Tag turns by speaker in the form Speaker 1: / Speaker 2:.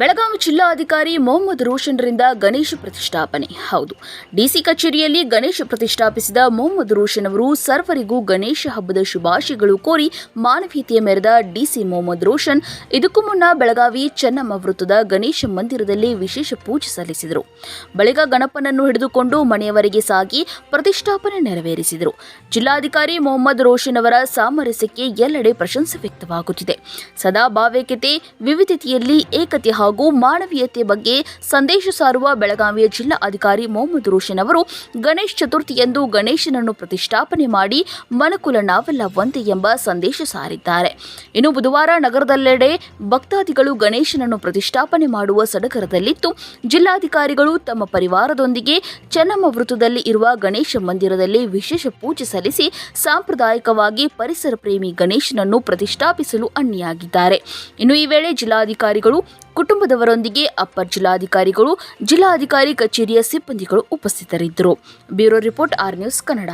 Speaker 1: ಬೆಳಗಾವಿ ಜಿಲ್ಲಾಧಿಕಾರಿ ಮೊಹಮ್ಮದ್ ರೋಷನ್ರಿಂದ ಗಣೇಶ ಪ್ರತಿಷ್ಠಾಪನೆ. ಹೌದು, ಡಿಸಿ ಕಚೇರಿಯಲ್ಲಿ ಗಣೇಶ ಪ್ರತಿಷ್ಠಾಪಿಸಿದ ಮೊಹಮ್ಮದ್ ರೋಷನ್ ಅವರು ಸರ್ವರಿಗೂ ಗಣೇಶ ಹಬ್ಬದ ಶುಭಾಶಯಗಳು ಕೋರಿ ಮಾನವೀಯತೆಯ ಮೆರೆದ ಡಿಸಿ ಮೊಹಮ್ಮದ್ ರೋಷನ್. ಇದಕ್ಕೂ ಮುನ್ನ ಬೆಳಗಾವಿ ಚೆನ್ನಮ್ಮ ವೃತ್ತದ ಗಣೇಶ ಮಂದಿರದಲ್ಲಿ ವಿಶೇಷ ಪೂಜೆ ಸಲ್ಲಿಸಿದರು. ಬಳಿಕ ಗಣಪನನ್ನು ಹಿಡಿದುಕೊಂಡು ಮನೆಯವರೆಗೆ ಸಾಗಿ ಪ್ರತಿಷ್ಠಾಪನೆ ನೆರವೇರಿಸಿದರು. ಜಿಲ್ಲಾಧಿಕಾರಿ ಮೊಹಮ್ಮದ್ ರೋಷನ್ ಅವರ ಸಾಮರಸ್ಯಕ್ಕೆ ಎಲ್ಲೆಡೆ ಪ್ರಶಂಸೆ ವ್ಯಕ್ತವಾಗುತ್ತಿದೆ. ಸದಾ ಭಾವೈಕ್ಯತೆ, ವಿವಿಧತೆಯಲ್ಲಿ ಏಕತೆ ಹಾಗೂ ಮಾನವೀಯತೆ ಬಗ್ಗೆ ಸಂದೇಶ ಸಾರುವ ಬೆಳಗಾವಿಯ ಜಿಲ್ಲಾ ಅಧಿಕಾರಿ ಮೊಹಮ್ಮದ್ ರೋಷನ್ ಅವರು ಗಣೇಶ್ ಚತುರ್ಥಿಯಂದು ಗಣೇಶನನ್ನು ಪ್ರತಿಷ್ಠಾಪನೆ ಮಾಡಿ ಮನಕುಲ ನಾವೆಲ್ಲ ಒಂದೇ ಎಂಬ ಸಂದೇಶ ಸಾರಿದ್ದಾರೆ. ಇನ್ನು ಬುಧವಾರ ನಗರದಲ್ಲೆಡೆ ಭಕ್ತಾದಿಗಳು ಗಣೇಶನನ್ನು ಪ್ರತಿಷ್ಠಾಪನೆ ಮಾಡುವ ಸಡಗರದಲ್ಲಿತ್ತು. ಜಿಲ್ಲಾಧಿಕಾರಿಗಳು ತಮ್ಮ ಪರಿವಾರದೊಂದಿಗೆ ಚೆನ್ನಮ್ಮ ವೃತ್ತದಲ್ಲಿ ಇರುವ ಗಣೇಶ ಮಂದಿರದಲ್ಲಿ ವಿಶೇಷ ಪೂಜೆ ಸಲ್ಲಿಸಿ ಸಾಂಪ್ರದಾಯಿಕವಾಗಿ ಪರಿಸರ ಪ್ರೇಮಿ ಗಣೇಶನನ್ನು ಪ್ರತಿಷ್ಠಾಪಿಸಲು ಅಣ್ಣಿಯಾಗಿದ್ದಾರೆ ಇನ್ನು ಈ ವೇಳೆ ಜಿಲ್ಲಾಧಿಕಾರಿಗಳು ಕುಟುಂಬದವರೊಂದಿಗೆ ಅಪ್ಪರ್ ಜಿಲ್ಲಾಧಿಕಾರಿಗಳು ಜಿಲ್ಲಾಧಿಕಾರಿ ಕಚೇರಿಯ ಸಿಬ್ಬಂದಿಗಳು ಉಪಸ್ಥಿತರಿದ್ದರು. Bureau report R news Kannada.